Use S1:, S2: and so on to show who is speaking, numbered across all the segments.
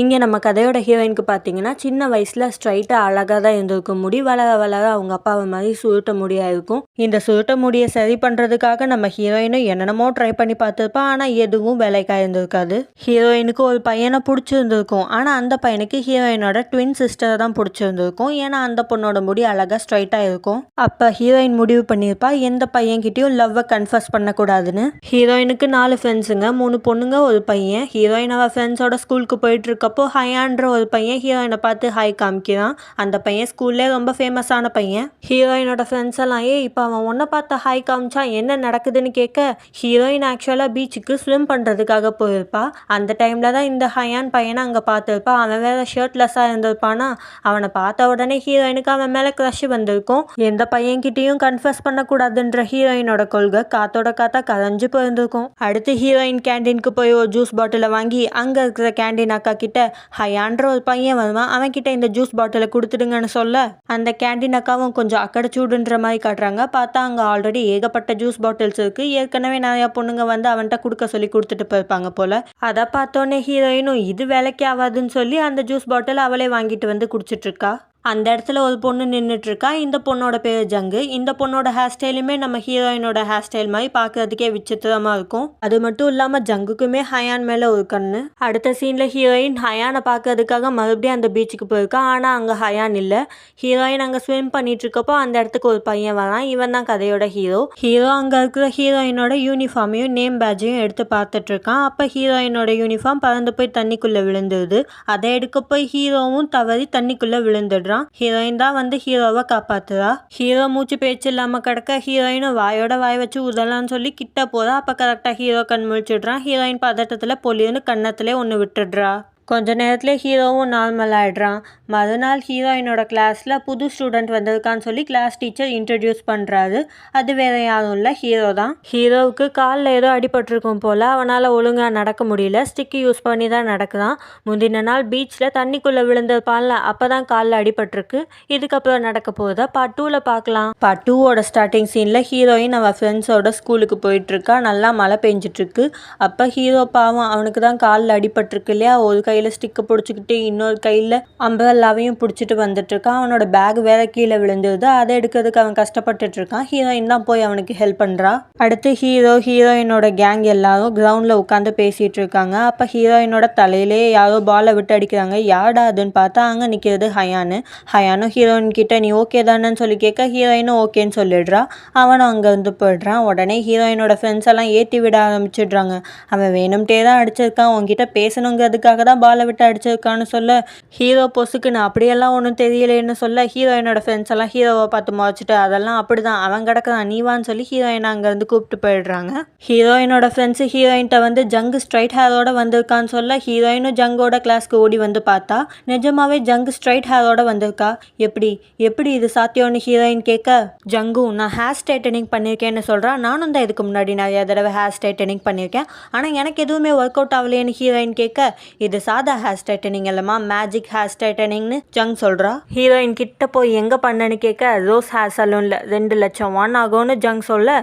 S1: இங்கே நம்ம கதையோட ஹீரோயினுக்கு பார்த்தீங்கன்னா சின்ன வயசில் ஸ்ட்ரைட்டாக அழகாக தான் இருந்திருக்கும். முடி வளர வளர அவங்க அப்பாவை மாதிரி சுருட்ட முடியாக இருக்கும். இந்த சுருட்ட முடியை சரி பண்ணுறதுக்காக நம்ம ஹீரோயினும் என்னென்னமோ ட்ரை பண்ணி பார்த்துருப்பா ஆனால் எதுவும் வேலைக்காக இருந்திருக்காது ஹீரோயினுக்கு ஒரு பையனை பிடிச்சிருந்துருக்கும். ஆனால் அந்த பையனுக்கு ஹீரோயினோட ட்வின் சிஸ்டரை தான் பிடிச்சிருந்துருக்கும். ஏன்னா அந்த பொண்ணோட முடி அழகாக ஸ்ட்ரைட்டாக இருக்கும். அப்போ ஹீரோயின் முடிவு பண்ணியிருப்பா எந்த பையன்கிட்டயும் லவ்வை கன்ஃபர்ஸ் பண்ணக்கூடாதுன்னு. ஹீரோயினுக்கு நாலு ஃப்ரெண்ட்ஸுங்க மூணு பொண்ணுங்க ஒரு பையன். ஹீரோயின் அவள் ஃப்ரெண்ட்ஸோட ஸ்கூலுக்கு போயிட்டு இருக்கப்போ ஹயான்ற ஒரு பையன் ஹீரோயினை பார்த்து ஹாய் காமிக்கிறான். அந்த பையன் ஸ்கூல்லே ரொம்ப ஃபேமஸான பையன். ஹீரோயினோட ஃப்ரெண்ட்ஸ் எல்லாம் ஏ இப்போ அவன் ஒன்றை பார்த்து ஹாய் காமிச்சா என்ன நடக்குதுன்னு கேட்க ஹீரோயின் ஆக்சுவலாக பீச்சுக்கு ஸ்விம் பண்ணுறதுக்காக போயிருப்பா. அந்த டைமில் தான் இந்த ஹயான் பையனை அங்கே பார்த்துருப்பா. அவன் வேறு ஷர்ட்லெஸ்ஸாக இருந்திருப்பானா? அவனை பார்த்த உடனே ஹீரோயினுக்கு அவன் மேலே க்ரஷ் வந்திருக்கும். எந்த பையன்கிட்டையும் கன்ஃபஸ் பண்ணக்கூடாதுன்ற ஹீரோயினோட கொள்கை காத்தோட காத்தா கரைஞ்சு போயிருந்திருக்கும். அடுத்து ஹீரோயின் கேண்டீனுக்கு போய் ஒரு ஜூஸ் பாட்டிலை வாங்கி அங்கே இருக்கிற கேண்டீன் அக்கா கிட்ட ஹயான்ற ஒரு பையன் வருவான். அவன் கிட்ட இந்த ஜூஸ் பாட்டிலை கொடுத்துடுங்கன்னு சொல்ல. அந்த கேண்டீன் அக்காவும் கொஞ்சம் அக்கடைச்சூடுன்ற மாதிரி காட்டுறாங்க. பார்த்தா அங்கே ஆல்ரெடி ஏகப்பட்ட ஜூஸ் பாட்டில்ஸ் இருக்கு. ஏற்கனவே நிறைய பொண்ணுங்க வந்து அவன்கிட்ட கொடுக்க சொல்லி கொடுத்துட்டு போயிருப்பாங்க போல. அதை பார்த்தோன்னே ஹீரோயினும் இது வேலைக்கு ஆகாதுன்னு சொல்லி அந்த ஜூஸ் பாட்டில் அவளே வாங்கிட்டு வந்து குடிச்சிட்டு இருக்கா? அந்த இடத்துல ஒரு பொண்ணு நின்றுட்டுருக்கா இந்த பொண்ணோட பேர் ஜங்கு. இந்த பொண்ணோட ஹேர் ஸ்டைலுமே நம்ம ஹீரோயினோட ஹேர் ஸ்டைல் மாதிரி பார்க்கறதுக்கே விசித்திரமாக இருக்கும். அது மட்டும் இல்லாமல் ஜங்குக்குமே ஹயான் மேலே ஒரு கண்ணு. அடுத்த சீனில் ஹீரோயின் ஹயானை பார்க்கறதுக்காக மறுபடியும் அந்த பீச்சுக்கு போயிருக்கா ஆனால் அங்கே ஹயான் இல்லை. ஹீரோயின் அங்கே ஸ்விம் பண்ணிட்டு இருக்கப்போ அந்த இடத்துக்கு ஒரு பையன் வரான். இவன் தான் கதையோட ஹீரோ ஹீரோ அங்கே இருக்கிற ஹீரோயினோட யூனிஃபார்மையும் நேம் பேட்சையும் எடுத்து பார்த்துட்டு இருக்கான் அப்ப ஹீரோயினோட யூனிஃபார்ம் பறந்து போய் தண்ணிக்குள்ளே விழுந்துருது. அதை எடுக்க போய் ஹீரோவும் தவறி தண்ணிக்குள்ளே விழுந்துடுறான். ஹீரோயின் தான் வந்து ஹீரோவை காப்பாத்துறா. ஹீரோ மூச்சு பேச்சு இல்லாம கிடக்க ஹீரோயினும் வாயோட வாய் வச்சு உதலான்னு சொல்லி கிட்ட போறா. அப்ப கரெக்டா ஹீரோ கண் முழிச்சிடுறான். ஹீரோயின் பதட்டத்துல பொலியுன்னு கன்னத்திலே ஒன்று விட்டுடுறா. கொஞ்ச நேரத்தில் ஹீரோவும் நார்மல் ஆயிடுறான். மறுநாள் ஹீரோயினோட கிளாஸில் புது ஸ்டூடெண்ட் வந்திருக்கான்னு சொல்லி கிளாஸ் டீச்சர் இன்ட்ரடியூஸ் பண்ணுறாரு அது வேற யாரும் இல்லை ஹீரோ தான். ஹீரோவுக்கு காலில் ஏதோ அடிபட்டிருக்கும் போல் அவனால் ஒழுங்காக நடக்க முடியல. ஸ்டிக்கு யூஸ் பண்ணி தான் நடக்குதான். முந்தின நாள் பீச்சில் தண்ணிக்குள்ளே விழுந்திருப்பான்ல அப்போ தான் காலில் அடிபட்டிருக்கு. இதுக்கப்புறம் நடக்க போகுதா பார்ட் டூவில் பார்க்கலாம். பார்ட் டூவோட ஸ்டார்டிங் சீனில் ஹீரோயின் அவள் ஃப்ரெண்ட்ஸோட ஸ்கூலுக்கு போயிட்டுருக்கா நல்லா மழை பெஞ்சிட்ருக்கு அப்போ ஹீரோ பாவம் அவனுக்கு தான் காலில் அடிபட்டிருக்கு இல்லையா? ஒரு கையில் ஸ்டிக்கை பிடிச்சிக்கிட்டு இன்னொரு கையில் அம்பரல்லாவையும் பிடிச்சிட்டு வந்துட்டு இருக்கான் அவனோட பேக் வேற கீழே விழுந்துருது. அதை எடுக்கிறதுக்கு அவன் கஷ்டப்பட்டுட்டு இருக்கான். ஹீரோயின் தான் போய் அவனுக்கு ஹெல்ப் பண்ணுறா அடுத்து ஹீரோ ஹீரோயினோட கேங் எல்லாரும் கிரவுண்டில் உட்காந்து பேசிட்டு இருக்காங்க. அப்போ ஹீரோயினோட தலையிலே யாரோ பாலை விட்டு அடிக்கிறாங்க. யாடா அதுன்னு பார்த்தா அங்கே நிற்கிறது ஹயானு. ஹயானும் ஹீரோயின் கிட்ட நீ ஓகே தானேன்னு சொல்லி கேட்க ஹீரோயினும் ஓகேன்னு சொல்லிடுறா. அவனும் அங்கேருந்து போயிடுறான். உடனே ஹீரோயினோட ஃப்ரெண்ட்ஸ் எல்லாம் ஏற்றி விட ஆரம்பிச்சிடுறாங்க. அவன் வேணும்ட்டே தான் அடிச்சிருக்கான். உன்கிட்ட பேசணுங்கிறதுக்காக தான் பாலை விட்டு அடிச்சிருக்கான்னு சொல்ல ஹீரோ பொசுக்குன்னு அப்படியெல்லாம் ஒன்றும் தெரியலேன்னு சொல்ல ஹீரோயினோட ஃப்ரெண்ட்ஸ் எல்லாம் ஹீரோவை பார்த்து முறைச்சிட்டு அதெல்லாம் அப்படிதான் அவன் கிடக்குறான் நீவான்னு சொல்லி ஹீரோயின் அங்கேருந்து கூப்பிட்டு போயிடுறாங்க. ஹீரோயினோட ஃப்ரெண்ட்ஸு ஹீரோயின்கிட்ட வந்து ஜங்கு ஸ்ட்ரைட் ஹேரோட வந்திருக்கான்னு சொல்ல ஹீரோயினும் ஜங்கோட கிளாஸ்க்கு ஓடி வந்து பார்த்தா நிஜமாவே ஜங்கு ஸ்ட்ரைட் ஹேரோட வந்திருக்கா? எப்படி எப்படி இது சாத்தியம்னு ஹீரோயின் கேட்க ஜங்கு நான் ஹேர் ஸ்ட்ரைட்டனிங் பண்ணியிருக்கேன்னு சொல்கிறான் நானும் தான் இதுக்கு முன்னாடி நிறைய தடவை ஹேர் ஸ்ட்ரைட்டனிங் பண்ணியிருக்கேன் ஆனால் எனக்கு எதுவுமே ஒர்க் அவுட் ஆகலையேன்னு ஹீரோயின் கேட்க இது சாதா ஹேர் ஸ்ட்ரைட்டனிங் இல்லைம்மா மேஜிக் ஹேர் ஸ்ட்ரைட்டனிங்னு ஜங் சொல்கிறா ஹீரோயின் கிட்ட போய் எங்கே பண்ணேன்னு கேட்க ரோஸ் ஹேர் சலூனில் ரெண்டு லட்சம் வான் ஆகும்னு ஜங் சொல்ல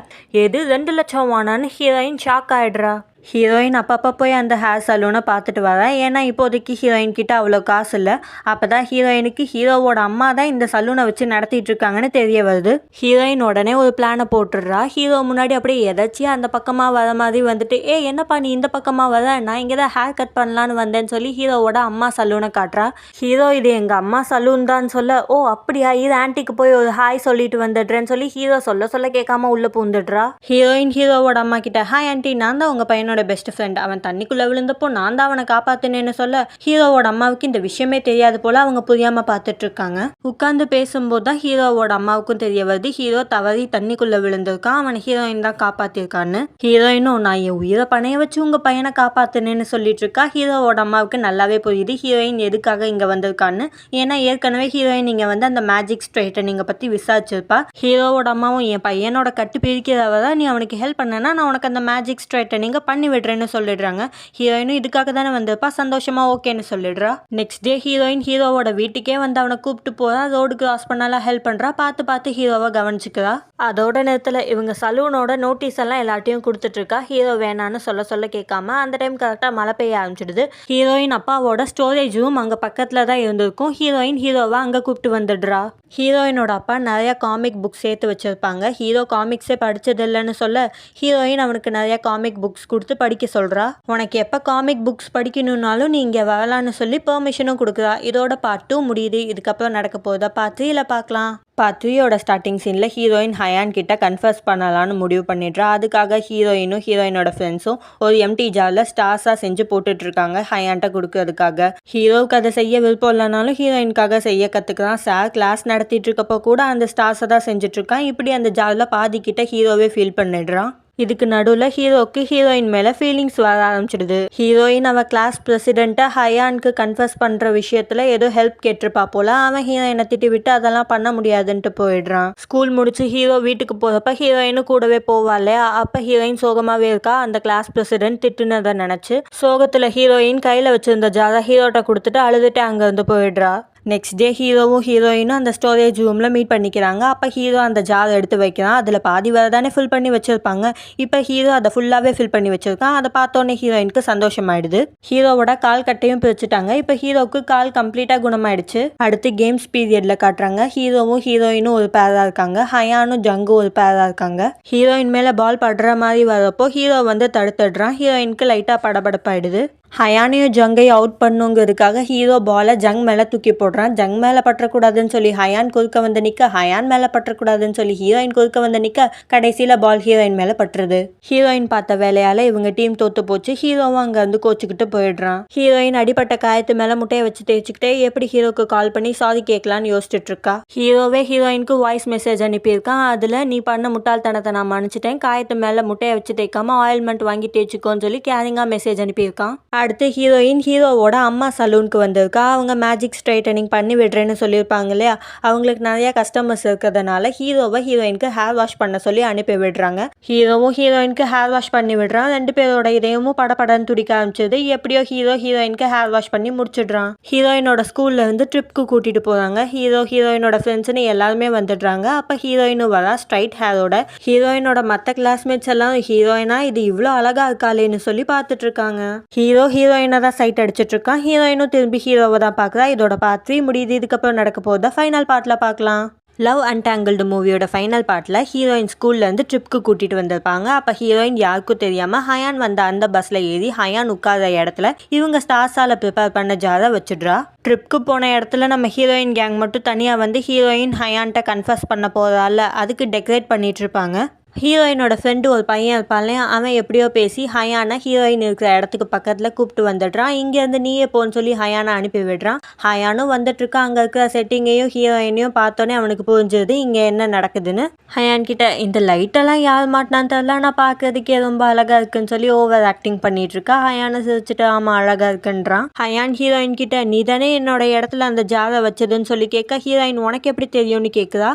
S1: எது ரெண்டு லட்சம் வானான்னு ஹீரோயின் ஷாக் ஆயிடுறா. ஹீரோயின் அப்பப்போ போய் அந்த ஹேர் சலூனை பார்த்துட்டு வரேன் ஏன்னா இப்போதைக்கு ஹீரோயின் கிட்ட அவ்வளோ காசு இல்லை. அப்போ தான் ஹீரோயினுக்கு ஹீரோவோட அம்மா தான் இந்த சலூனை வச்சு நடத்திட்டு இருக்காங்கன்னு தெரிய வருது. ஹீரோயின் உடனே ஒரு பிளானை போட்டுடுறா. ஹீரோ முன்னாடி அப்படியே எதாச்சியாக அந்த பக்கமாக வர மாதிரி வந்துட்டு ஏ என்னப்பா நீ இந்த பக்கமாக வர? நான் இங்கே தான் ஹேர் கட் பண்ணலான்னு வந்தேன்னு சொல்லி ஹீரோவோட அம்மா சலூனை காட்டுறா. ஹீரோ இது எங்கள் அம்மா சலூன் தான் சொல்ல ஓ அப்படியா? இது ஆன்ட்டிக்கு போய் ஒரு ஹாய் சொல்லிட்டு வந்துடுறேன்னு சொல்லி ஹீரோ சொல்ல சொல்ல கேட்காம உள்ளே பூந்துடுறா. ஹீரோயின் ஹீரோவோட அம்மா கிட்ட ஹாய் ஆன்ட்டி நான் தான் உங்கள் பையனோட என்னோட பெஸ்ட் ஃப்ரெண்ட் அவன் தண்ணிக்குள்ளே விழுந்தப்போ நான் தான் அவனை காப்பாத்தினேன்னு சொல்ல ஹீரோவோட அம்மாவுக்கு இந்த விஷயமே தெரியாது போல அவங்க புரியாம பார்த்துட்டு இருக்காங்க உட்காந்து பேசும்போது தான் ஹீரோவோட அம்மாவுக்கும் தெரிய வருது. ஹீரோ தவறி தண்ணிக்குள்ள விழுந்திருக்கான். அவனை ஹீரோயின் தான் காப்பாத்திருக்கான்னு. ஹீரோயினும் நான் என் உயிரை பணைய வச்சு உங்க பையனை காப்பாத்தினேன்னு சொல்லிட்டு இருக்கா ஹீரோவோட அம்மாவுக்கு நல்லாவே புரியுது. ஹீரோயின் எதுக்காக இங்க வந்திருக்கான்னு. ஏன்னா ஏற்கனவே ஹீரோயின் இங்க வந்து அந்த மேஜிக் ஸ்ட்ரைட்டனிங்கை பத்தி விசாரிச்சிருப்பா. ஹீரோவோட அம்மாவும் என் பையனோட கட்டு பிரிக்கிறவ தான் நீ அவனுக்கு ஹெல்ப் பண்ணனா? நான் உனக்கு அந்த மேஜிக் ஸ்ட்ரைட்டனிங்கை பண்ணி பண்ணி விடுறேன்னு சொல்லிடுறாங்க. ஹீரோயினும் இதுக்காக தானே வந்திருப்பா? சந்தோஷமா ஓகேன்னு சொல்லிடுறா. நெக்ஸ்ட் டே ஹீரோயின் ஹீரோவோட வீட்டுக்கே வந்து அவனை கூப்பிட்டு போறா. ரோடு கிராஸ் பண்ணாலாம் ஹெல்ப் பண்றா. பார்த்து பார்த்து ஹீரோவை கவனிச்சுக்கிறா. அதோட நேரத்தில் இவங்க சலூனோட நோட்டீஸ் எல்லாம் எல்லாத்தையும் கொடுத்துட்டு இருக்கா. ஹீரோ வேணான்னு சொல்ல சொல்ல கேட்காம அந்த டைம் கரெக்டாக மழை பெய்ய ஆரம்பிச்சிடுது. ஹீரோயின் அப்பாவோட ஸ்டோரேஜ் ரூம் அங்கே பக்கத்தில் தான் இருந்திருக்கும். ஹீரோயின் ஹீரோவை அங்கே கூப்பிட்டு வந்துடுறா. ஹீரோயினோட அப்பா நிறையா காமிக் புக்ஸ் சேர்த்து வச்சுருப்பாங்க. ஹீரோ காமிக்ஸே படித்தது இல்லைன்னு சொல்ல ஹீரோயின் அவனுக்கு நிறைய காமிக் புக்ஸ் கொடுத்து படிக்க சொல்கிறா உனக்கு எப்போ காமிக் புக்ஸ் படிக்கணும்னாலும் நீ இங்கே வரலான்னு சொல்லி பெர்மிஷனும் கொடுக்குறா. இதோட பார்ட் டூ முடியுது. இதுக்கப்புறம் நடக்க போதா பார்த்து இல்லை பார்க்கலாம். பார்ட் த்ரீயோட ஸ்டார்டிங் சீனில் ஹீரோயின் ஹயான் கிட்ட கன்ஃபர்ஸ் பண்ணலான்னு முடிவு பண்ணிடுறா. அதுக்காக ஹீரோயினும் ஹீரோயினோட ஃப்ரெண்ட்ஸும் ஒரு எம்டி ஜாரில் ஸ்டார்ஸாக செஞ்சு போட்டுட்டு இருக்காங்க ஹயான்ட்ட கொடுக்கறதுக்காக. ஹீரோவுக்கு அதை செய்ய விருப்பம் இல்லைனாலும் ஹீரோயினுக்காக செய்ய கற்றுக்கிறான் சார். கிளாஸ் நடத்திட்டு இருக்கப்போ கூட அந்த ஸ்டார்ஸை தான் செஞ்சுட்டு இருக்கான். இப்படி அந்த ஜாரில் பாதி ஹீரோவே ஃபீல் பண்ணிடுறான். இதுக்கு நடுவில் ஹீரோக்கு ஹீரோயின் மேலே ஃபீலிங்ஸ் வர ஆரம்பிச்சிடுது. ஹீரோயின் அவன் கிளாஸ் பிரசிடெண்ட்டை ஹயானுக்கு கன்ஃபர்ஸ் பண்ணுற விஷயத்தில் ஏதோ ஹெல்ப் கேட்டிருப்பா போல அவன் ஹீரோயினை திட்டி விட்டு அதெல்லாம் பண்ண முடியாதுன்ட்டு போயிடுறான். ஸ்கூல் முடிச்சு ஹீரோ வீட்டுக்கு போகிறப்ப ஹீரோயினும் கூடவே போவாளே அப்போ ஹீரோயின் சோகமாகவே இருக்கா? அந்த கிளாஸ் பிரசிடென்ட் திட்டுனதை நினச்சி சோகத்தில் ஹீரோயின் கையில் வச்சிருந்த ஜாரை ஹீரோட்ட கொடுத்துட்டு அழுதுட்டு அங்கேருந்து போயிடுறா. நெக்ஸ்ட் டே ஹீரோவும் ஹீரோயினும் அந்த ஸ்டோரேஜ் ரூமில் மீட் பண்ணிக்கிறாங்க. அப்போ ஹீரோ அந்த ஜார் எடுத்து வைக்கிறான். அதில் பாதி வேறு தானே ஃபில் பண்ணி வச்சுருப்பாங்க. இப்போ ஹீரோ அதை ஃபுல்லாகவே ஃபில் பண்ணி வச்சுருக்கான். அதை பார்த்தோன்னே ஹீரோயினுக்கு சந்தோஷமாயிடுது. ஹீரோவோட கால் கட்டையும் பிரிச்சுட்டாங்க. இப்போ ஹீரோவுக்கு கால் கம்ப்ளீட்டாக குணமாயிடுச்சு. அடுத்து கேம்ஸ் பீரியடில் காட்டுறாங்க. ஹீரோவும் ஹீரோயினும் ஒரு பேராக இருக்காங்க. ஹயானும் ஜங்கும் ஒரு பேராக இருக்காங்க. ஹீரோயின் மேலே பால் படுற மாதிரி வரப்போ ஹீரோ வந்து தடுத்துடுறான். ஹீரோயினுக்கு லைட்டாக படபடப்பாயிடுது. ஹயானையும் ஜங்கையும் அவுட் பண்ணுங்கிறதுக்காக ஹீரோ பாலை ஜங் மேலே தூக்கி போடுறான். ஜங் மேலே பற்றக்கூடாதுன்னு சொல்லி ஹயான் குறுக்க வந்து நிற்க ஹயான் மேலே பற்றக்கூடாதுன்னு சொல்லி ஹீரோயின் குறுக்க வந்து நிற்க கடைசியில் பால் ஹீரோயின் மேலே பட்டுருது. ஹீரோயின் பார்த்த வேலையால் இவங்க டீம் தோத்து போச்சு. ஹீரோவும் அங்கே வந்து கோச்சிக்கிட்டு போயிடுறான். ஹீரோயின் அடிப்பட்ட காயத்து மேலே முட்டையை வச்சு தேய்ச்சிக்கிட்டே எப்படி ஹீரோக்கு கால் பண்ணி சாரி கேட்கலான்னு யோசிச்சுட்டு இருக்கா? ஹீரோவே ஹீரோயினுக்கு வாய்ஸ் மெசேஜ் அனுப்பியிருக்கான் அதில் நீ பண்ண முட்டாள்தனத்தை நான் மன்னிச்சிட்டேன். காயத்து மேலே முட்டையை வச்சு தேய்க்காம ஆயில்மெண்ட் வாங்கி தேய்ச்சிக்கோன்னு சொல்லி கேரிங்காக மெசேஜ் அனுப்பியிருக்கான். அடுத்து ஹீரோயின் ஹீரோவோட அம்மா சலூனுக்கு வந்திருக்கா அவங்க மேஜிக் ஸ்ட்ரைட்டனிங் பண்ணி விடுறேன்னு சொல்லியிருப்பாங்க இல்லையா? அவங்களுக்கு நிறைய கஸ்டமர்ஸ் இருக்கிறதுனால ஹீரோவை ஹீரோயினுக்கு ஹேர் வாஷ் பண்ண சொல்லி அனுப்பி விடுறாங்க. ஹீரோவும் ஹீரோயினுக்கு ஹேர் வாஷ் பண்ணி விடுறான். ரெண்டு பேரோட இதயமும் படபடன்னு துடிக்க ஆரம்பிச்சது. எப்படியோ ஹீரோ ஹீரோயினுக்கு ஹேர் வாஷ் பண்ணி முடிச்சிடுறான். ஹீரோயினோட ஸ்கூல்ல இருந்து ட்ரிப்க்கு கூட்டிட்டு போறாங்க. ஹீரோ ஹீரோயினோட ஃப்ரெண்ட்ஸ்னு எல்லாருமே வந்துடுறாங்க. அப்போ ஹீரோயினும் வரா ஸ்ட்ரைட் ஹேரோட ஹீரோயினோட மற்ற கிளாஸ்மேட்ஸ் எல்லாம் ஹீரோயினா இது இவ்வளோ அழகா இருக்காளேன்னு சொல்லி பார்த்துட்டு இருக்காங்க. ஹீரோ ஹீரோயினை தான் சைட் அடிச்சிட்ருக்கான். ஹீரோயினும் திரும்பி ஹீரோவை தான் பார்க்குறா. இதோட பார்ட் த்ரீ முடியுது. இதுக்கப்புறம் நடக்க போகுதா. ஃபைனல் பார்ட்டில் பார்க்கலாம். லவ் அன்டாங்கிள்டு மூவியோட ஃபைனல் பார்ட்டில் ஹீரோயின் ஸ்கூல்லேருந்து ட்ரிப்க்கு கூட்டிகிட்டு வந்திருப்பாங்க. அப்போ ஹீரோயின் யாருக்கும் தெரியாமல் ஹயான் வந்த அந்த பஸ்ஸில் ஏறி ஹயான் உட்கார இடத்துல இவங்க ஸ்டார்ஸால் ப்ரிப்பேர் பண்ண ஜாரை வச்சுடுறா. ட்ரிப்க்கு போன இடத்துல நம்ம ஹீரோயின் கேங் மட்டும் தனியாக வந்து ஹீரோயின் ஹயான்ட்ட கன்ஃபர்ஸ் பண்ண போகிறால அதுக்கு டெக்கரேட் பண்ணிகிட்ருப்பாங்க ஹீரோயினோட ஃப்ரெண்டு ஒரு பையன் இருப்பான்ல அவன் எப்படியோ பேசி ஹயானை ஹீரோயின் இருக்கிற இடத்துக்கு பக்கத்தில் கூப்பிட்டு வந்துடுறான். இங்கேருந்து நீயே போன்னு சொல்லி ஹயானை அனுப்பி விடுறான். ஹயானும் வந்துட்டு அங்கே இருக்கிற செட்டிங்கையும் ஹீரோயினையும் பார்த்தோன்னே அவனுக்கு புரிஞ்சுது இங்கே என்ன நடக்குதுன்னு. ஹயான் கிட்ட இந்த லைட்டெல்லாம் யார் மாட்டினான்னு தெரில நான் பார்க்கறதுக்கே ரொம்ப அழகாக இருக்குன்னு சொல்லி ஓவர் ஆக்டிங் பண்ணிட்டு இருக்கா. ஹயானை சிரிச்சுட்டு ஆமாம் அழகாக இருக்குன்றான். ஹயான் ஹீரோயின் கிட்ட நீ தானே என்னோட இடத்துல அந்த ஜாரை வச்சதுன்னு சொல்லி கேட்க ஹீரோயின் உனக்கு எப்படி தெரியும்னு கேட்குறா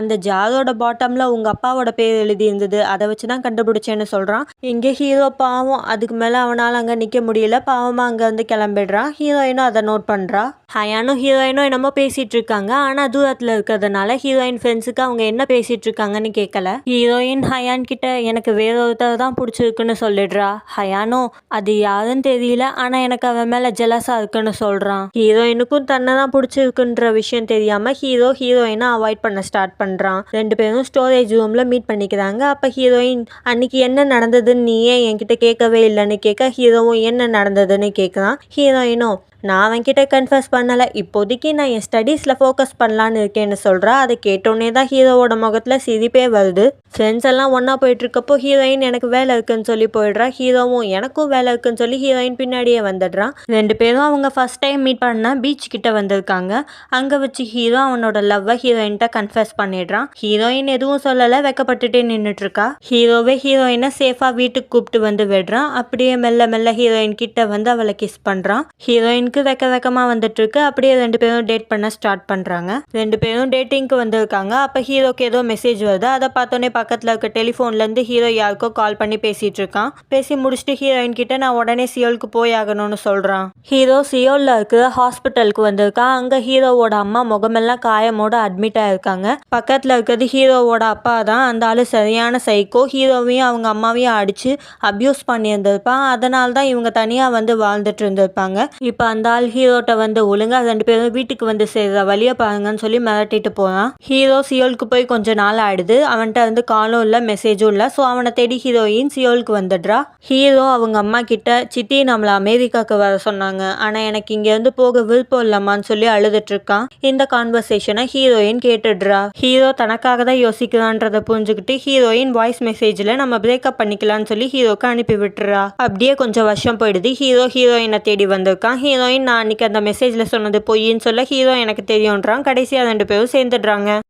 S1: அந்த ஜாரோட பாட்டமில் உங்கள் அப்பாவோட பேர் எழுதி இருந்தது. அதை வச்சு தான் கண்டுபிடிச்சேன்னு சொல்கிறான் இங்கே ஹீரோ பாவம். அதுக்கு மேலே அவனால் அங்கே நிற்க முடியல. பாவமாக அங்கே வந்து கிளம்பிடுறான் ஹீரோயினும் அதை நோட் பண்ணுறா ஹயானும் ஹீரோயினும் என்னமோ பேசிகிட்டு இருக்காங்க. ஆனால் தூரத்தில் இருக்கிறதுனால ஹீரோயின் ஃப்ரெண்ட்ஸுக்கு அவங்க என்ன பேசிகிட்டு இருக்காங்கன்னு கேட்கல ஹீரோயின் ஹயான் கிட்ட எனக்கு வேற ஒருத்தர் தான் பிடிச்சிருக்குன்னு சொல்லிடுறா. ஹயானோ அது யாருன்னு தெரியல. ஆனால் எனக்கு அவன் மேலே ஜெலஸாக இருக்குன்னு சொல்கிறான் ஹீரோயினுக்கும் தன்னை தான் பிடிச்சிருக்குன்ற விஷயம் தெரியாமல் ஹீரோ ஹீரோயினை அவாய்ட் பண்ண ஸ்டார்ட் பண்ணுறான் ரெண்டு பேரும் ஸ்டோரேஜ் ரூமில் மீட் பண்ணிக்கிறாங்க. அப்போ ஹீரோயின் அன்னைக்கு என்ன நடந்ததுன்னு நீ ஏன் என்கிட்ட கேட்கவே இல்லைன்னு கேட்க ஹீரோவும் என்ன நடந்ததுன்னு கேட்குறான். ஹீரோயினும் நான் அவன்கிட்ட கன்ஃபர்ஸ் பண்ணலை. இப்போதைக்கு நான் என் ஸ்டடீஸில் ஃபோக்கஸ் பண்ணலான்னு இருக்கேன்னு சொல்கிறா அதை கேட்டோன்னே தான் ஹீரோவோட முகத்தில் சிரிப்பே வருது. ஃப்ரெண்ட்ஸ் எல்லாம் ஒன்றா போயிட்டுருக்கப்போ ஹீரோயின் எனக்கு வேலை இருக்குன்னு சொல்லி போயிடுறா. ஹீரோவும் எனக்கும் வேலை இருக்குன்னு சொல்லி ஹீரோயின் பின்னாடியே வந்துடுறான் ரெண்டு பேரும் அவங்க ஃபஸ்ட் டைம் மீட் பண்ண பீச் கிட்ட வந்திருக்காங்க. அங்கே வச்சு ஹீரோ அவனோட லவ்வை ஹீரோயின்கிட்ட கன்ஃபர்ஸ் பண்ணிடுறான். ஹீரோயின் எதுவும் சொல்லலை வெக்கப்பட்டுட்டே நின்றுட்டு இருக்கா ஹீரோவே ஹீரோயினை சேஃபாக வீட்டுக்கு கூப்பிட்டு வந்து விடுறான். அப்படியே மெல்ல மெல்ல ஹீரோயின் கிட்ட வந்து அவளை கிஸ் பண்ணுறான் ஹீரோயின் ஹீரோயினுக்கு வெக்க வெக்கமாக வந்துட்டுருக்கு. அப்படியே ரெண்டு பேரும் டேட் பண்ண ஸ்டார்ட் பண்ணுறாங்க ரெண்டு பேரும் டேட்டிங்க்கு வந்திருக்காங்க. அப்போ ஹீரோக்கு ஏதோ மெசேஜ் வருது. அதை பார்த்தோன்னே பக்கத்தில் இருக்க டெலிஃபோன்லேருந்து ஹீரோ யாருக்கோ கால் பண்ணி பேசிகிட்டு இருக்கான். பேசி முடிச்சுட்டு ஹீரோயின் கிட்ட நான் உடனே சியோலுக்கு போய் ஆகணும்னு சொல்கிறான் ஹீரோ சியோலில் இருக்கிற ஹாஸ்பிட்டலுக்கு வந்திருக்கான். அங்கே ஹீரோவோட அம்மா முகமெல்லாம் காயமோட அட்மிட் ஆயிருக்காங்க. பக்கத்தில் இருக்கிறது ஹீரோவோட அப்பா தான். அந்த ஆளு சரியான சைக்கோ ஹீரோவையும் அவங்க அம்மாவையும் அடித்து அப்யூஸ் பண்ணியிருந்திருப்பான். அதனால தான் இவங்க தனியாக வந்து வாழ்ந்துட்டு இருந்திருப்பாங்க. இப்போ அந்த வந்தால் ஹீரோட்ட வந்து ஒழுங்காக ரெண்டு பேரும் வீட்டுக்கு வந்து சேர்ற வழியை பாருங்கன்னு சொல்லி மிரட்டிட்டு போகிறான் ஹீரோ சியோலுக்கு போய் கொஞ்ச நாள் ஆயிடுது. அவன்கிட்ட வந்து காலும் இல்லை மெசேஜும் இல்லை. ஸோ அவனை தேடி ஹீரோயின் சியோலுக்கு வந்துடுறா. ஹீரோ அவங்க அம்மா கிட்ட சித்தி நம்மளை அமெரிக்காவுக்கு வர சொன்னாங்க. ஆனால் எனக்கு இங்கேருந்து போக விருப்பம் இல்லம்மான்னு சொல்லி அழுதுட்டு இருக்கான். இந்த கான்வர்சேஷனை ஹீரோயின் கேட்டுடுறா. ஹீரோ தனக்காக தான் யோசிக்கிறான்றதை புரிஞ்சுக்கிட்டு ஹீரோயின் வாய்ஸ் மெசேஜில் நம்ம பிரேக்கப் பண்ணிக்கலாம்னு சொல்லி ஹீரோக்கு அனுப்பி விட்டுறா. அப்படியே கொஞ்சம் வருஷம் போயிடுது. ஹீரோ ஹீரோயினை தேடி வந்திருக்கான். ஹீரோயின் நான் அன்னைக்கு அந்த மெசேஜில் சொன்னது பொய்ன்னு சொல்ல ஹீரோ எனக்கு தெரியுன்றான் கடைசியாக ரெண்டு பேரும் சேர்ந்துடுறாங்க.